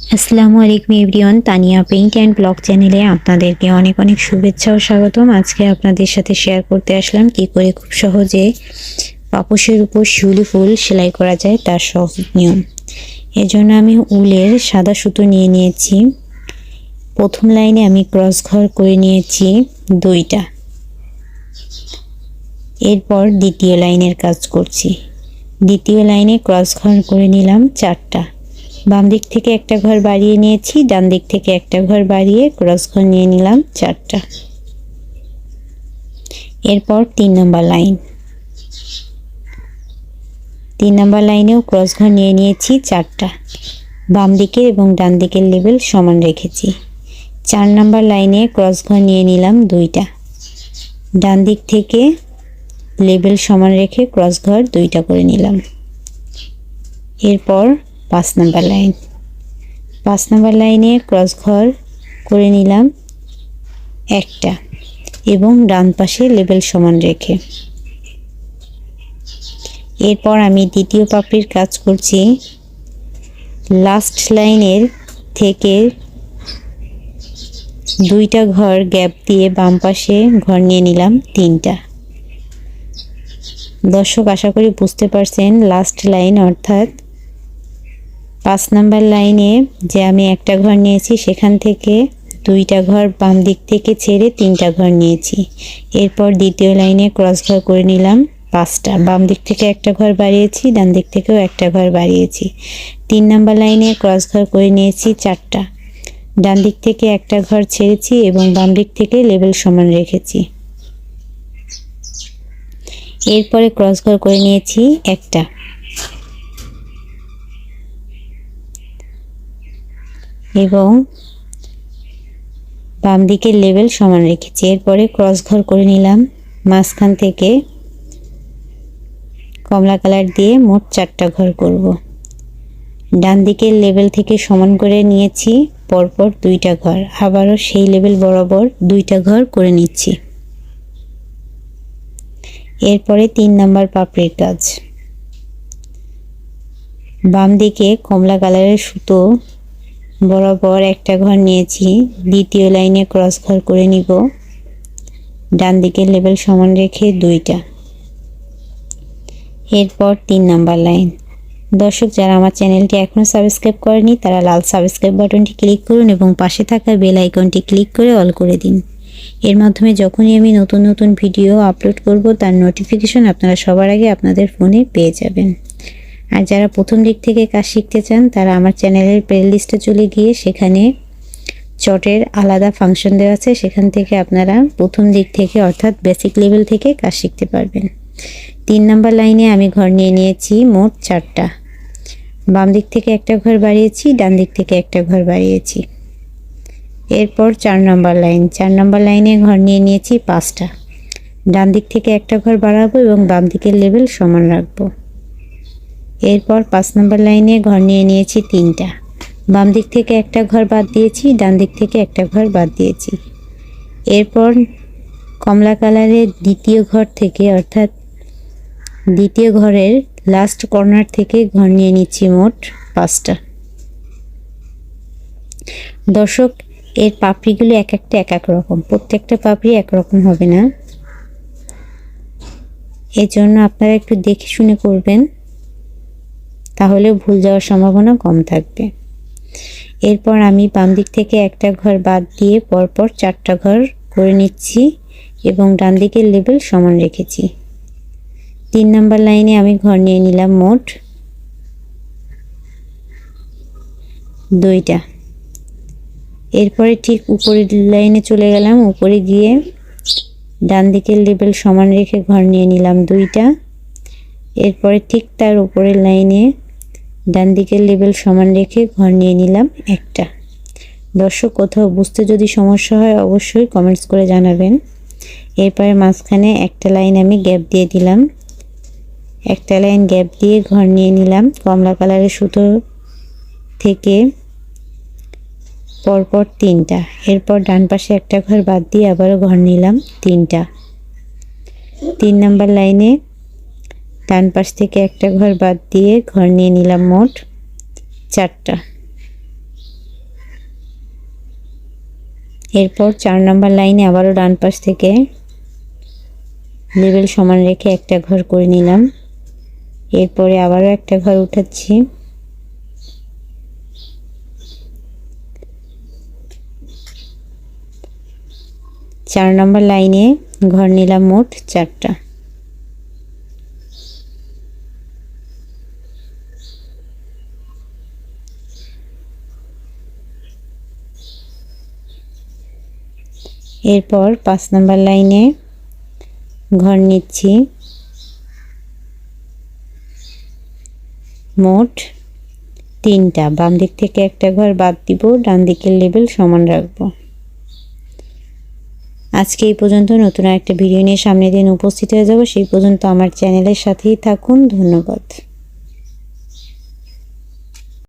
আসসালামু আলাইকুম everyone, Tania paint and blog চ্যানেলে আপনাদেরকে অনেক অনেক শুভেচ্ছা ও স্বাগতম। আজকে আপনাদের সাথে শেয়ার করতে আসলাম কি করে খুব সহজে পাপোশের উপর শিউলি ফুল সেলাই করা যায় তার সহজ নিয়ম। এজন্য আমি উলের সাদা সুতো নিয়ে নিয়েছি। প্রথম লাইনে আমি ক্রস ঘর করে নিয়েছি দুইটা। এরপর দ্বিতীয় লাইনের কাজ করছি। দ্বিতীয় লাইনে ক্রস ঘর করে নিলাম চারটা। বাম দিক থেকে একটা ঘর বাড়িয়ে নিয়েছি, ডান দিক থেকে একটা ঘর বাড়িয়ে ক্রস ঘর নিয়ে নিলাম চারটা। এরপর তিন নম্বর লাইন। তিন নম্বর লাইনেও ক্রস ঘর নিয়ে নিয়েছি চারটা। বাম দিকের এবং ডান দিকের লেভেল সমান রেখেছি। চার নম্বর লাইনে ক্রস ঘর নিয়ে নিলাম দুইটা। ডান দিক থেকে লেবেল সমান রেখে ক্রস ঘর দুইটা করে নিলাম। এরপর পাঁচ নাম্বার লাইন। পাঁচ নাম্বার লাইনে ক্রস ঘর করে নিলাম একটা এবং ডান পাশে লেবেল সমান রেখে। এরপর আমি দ্বিতীয় পাপড়ির কাজ করছি। লাস্ট লাইনের থেকে দুইটা ঘর গ্যাপ দিয়ে বাম পাশে ঘর নিয়ে নিলাম তিনটা। দর্শক, আশা করি বুঝতে পারছেন, লাস্ট লাইন অর্থাৎ পাঁচ নাম্বার লাইনে যে আমি একটা ঘর নিয়েছি, সেখান থেকে দুইটা ঘর বাম দিক থেকে ছেড়ে তিনটা ঘর নিয়েছি। এরপর দ্বিতীয় লাইনে ক্রস ঘর করে নিলাম পাঁচটা। বাম দিক থেকে একটা ঘর বাড়িয়েছি, ডান দিক থেকেও একটা ঘর বাড়িয়েছি। তিন নাম্বার লাইনে ক্রস ঘর করে নিয়েছি চারটা। ডান দিক থেকে একটা ঘর ছেড়েছি এবং বাম দিক থেকে লেভেল সমান রেখেছি। এরপরে ক্রস ঘর করে নিয়েছি একটা। এবং বাম দিকের লেভেল সমান রেখেছি। এরপরে ক্রস ঘর করে নিলাম। মাঝখান থেকে কমলা কালার দিয়ে মোট চারটা ঘর করব। ডান দিকের লেভেল থেকে সমান করে নিয়েছি, পরপর দুইটা ঘর। আবারও সেই লেভেল বরাবর দুইটা ঘর করে নিচ্ছি। এরপরে তিন নাম্বার পাপড়ির কাজ বাম দিকে কমলা কালারের সুতো বরাবর একটা ঘর নিয়েছি। দ্বিতীয় লাইনে ক্রস ঘর করে নিব। ডান দিকের লেভেল সমান রেখে দুইটা। এরপর তিন নাম্বার লাইন। দর্শক, যারা আমার চ্যানেলটি এখনও সাবস্ক্রাইব করেনি, তারা লাল সাবস্ক্রাইব বাটনটি ক্লিক করুন এবং পাশে থাকা বেল আইকনটি ক্লিক করে অল করে দিন। এর মাধ্যমে যখনই আমি নতুন নতুন ভিডিও আপলোড করব, তার নোটিফিকেশন আপনারা সবার আগে আপনাদের ফোনে পেয়ে যাবেন। আর যারা প্রথম দিক থেকে কাজ শিখতে চান, তারা আমার চ্যানেলের প্লে লিস্টে চলে গিয়ে সেখানে চটের আলাদা ফাংশন দেওয়া আছে। সেখান থেকে আপনারা প্রথম দিক থেকে, অর্থাৎ বেসিক লেভেল থেকে কাজ শিখতে পারবেন। তিন নাম্বার লাইনে আমি ঘর নিয়ে নিয়েছি মোট চারটা। বাম দিক থেকে একটা ঘর বাড়িয়েছি, ডান দিক থেকে একটা ঘর বাড়িয়েছি। এরপর চার নম্বর লাইন চার নম্বর লাইনে ঘর নিয়ে নিয়েছি পাঁচটা। ডান দিক থেকে একটা ঘর বাড়াবো এবং বাম দিকের লেভেল সমান রাখব। এরপর পাঁচ নম্বর লাইনে ঘর নিয়ে নিয়েছি তিনটা। বাম দিক থেকে একটা ঘর বাদ দিয়েছি, ডান দিক থেকে একটা ঘর বাদ দিয়েছি। এরপর কমলা কালারের দ্বিতীয় ঘর থেকে, অর্থাৎ দ্বিতীয় ঘরের লাস্ট কর্নার থেকে ঘর নিয়ে নিচ্ছি মোট পাঁচটা। দর্শক, এর পাপড়িগুলো এক একটা এক এক রকম। প্রত্যেকটা পাপড়ি একরকম হবে না। এজন্য আপনারা একটু দেখে শুনে করবেন। তাহলে ভুল যাওয়ার সম্ভাবনা কম থাকবে। এরপর আমি বাম দিক থেকে একটা ঘর বাদ দিয়ে পরপর চারটা ঘর করে নিচ্ছি এবং ডান দিকের লেভেল সমান রেখেছি। তিন নাম্বার লাইনে আমি ঘর নিয়ে নিলাম মোট দুইটা। এরপরে ঠিক উপরের লাইনে চলে গেলাম, উপরে গিয়ে ডান দিকের লেভেল সমান রেখে ঘর নিয়ে নিলাম দুইটা। এরপরে ঠিক তার উপরের লাইনে ডান দিকের লেভেল সমান রেখে ঘর নিয়ে নিলাম একটা। দর্শক, কোথাও বুঝতে যদি সমস্যা হয়, অবশ্যই কমেন্টস করে জানাবেন। এরপরে মাঝখানে একটা লাইন আমি গ্যাপ দিয়ে দিলাম। একটা লাইন গ্যাপ দিয়ে ঘর নিয়ে নিলাম। কমলা কালারের সুতো থেকে পরপর তিনটা। এরপর ডান পাশে একটা ঘর বাদ দিয়ে আবারও ঘর নিলাম তিনটা। তিন নাম্বার লাইনে ডান পাশ থেকে একটা ঘর বাদ দিয়ে ঘর নিয়ে নিলাম মোট চারটা। এরপর চার নম্বর লাইনে আবারও ডান পাশ থেকে লেবেল সমান রেখে একটা ঘর করে নিলাম। এরপরে আবারও একটা ঘর উঠাচ্ছি। চার নম্বর লাইনে ঘর নিলাম মোট চারটা। এরপর পাঁচ নম্বর লাইনে ঘর নিচ্ছি। মোট তিনটা, বাম দিক থেকে একটা ঘর বাদ দিব, ডান দিকের লেবেল সমান রাখব। আজকে এই পর্যন্ত নতুন একটা ভিডিও নিয়ে সামনে দিন উপস্থিত হয়ে যাব। সেই পর্যন্ত আমার চ্যানেলের সাথেই থাকুন। ধন্যবাদ।